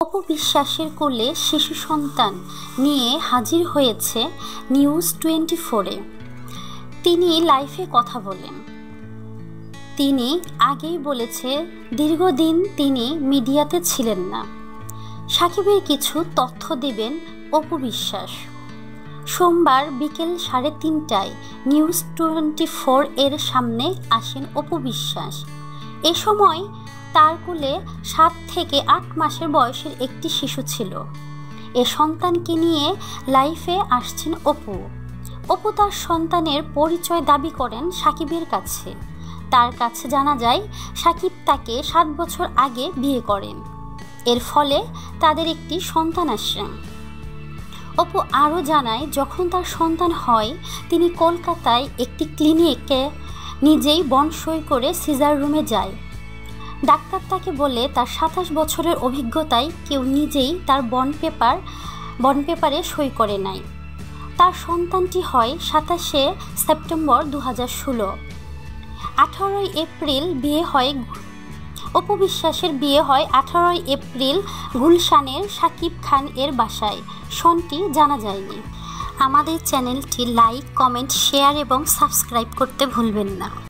অপু বিশ্বাসের কোলে শিশু সন্তান নিয়ে হাজির হয়েছে নিউজ টোয়েন্টি ফোরে তিনি লাইফে কথা বলেন। তিনি আগেই বলেছে, দীর্ঘদিন তিনি মিডিয়াতে ছিলেন না। সাকিবের কিছু তথ্য দেবেন অপু বিশ্বাস সোমবার বিকেল সাড়ে তিনটায় নিউজ টোয়েন্টি ফোর এর সামনে আসেন অপু বিশ্বাস এ সময় তার কোলে সাত থেকে আট মাসের বয়সের একটি শিশু ছিল। এ সন্তানকে নিয়ে লাইফে আসছেন অপু। অপু তার সন্তানের পরিচয় দাবি করেন সাকিবের কাছে। তার কাছে জানা যায়, সাকিব তাকে সাত বছর আগে বিয়ে করেন। এর ফলে তাদের একটি সন্তান আসে। অপু আরও জানায়, যখন তার সন্তান হয়, তিনি কলকাতায় একটি ক্লিনিকে নিজেই বন সই করে সিজার রুমে যায়। ডাক্তার তাকে বলে তার সাতাশ বছরের অভিজ্ঞতায় কেউ নিজেই তার বন পেপার, বন পেপারে সই করে নাই তার সন্তানটি হয় সাতাশে সেপ্টেম্বর দু হাজার ষোলো। আঠারোই এপ্রিল বিয়ে হয় অপবিশ্বাসের বিয়ে হয় আঠারোই এপ্রিল গুলশানের সাকিব খান এর বাসায়। সনটি জানা যায়নি। আমাদের চ্যানেলটি লাইক, কমেন্ট, শেয়ার এবং সাবস্ক্রাইব করতে ভুলবেন না।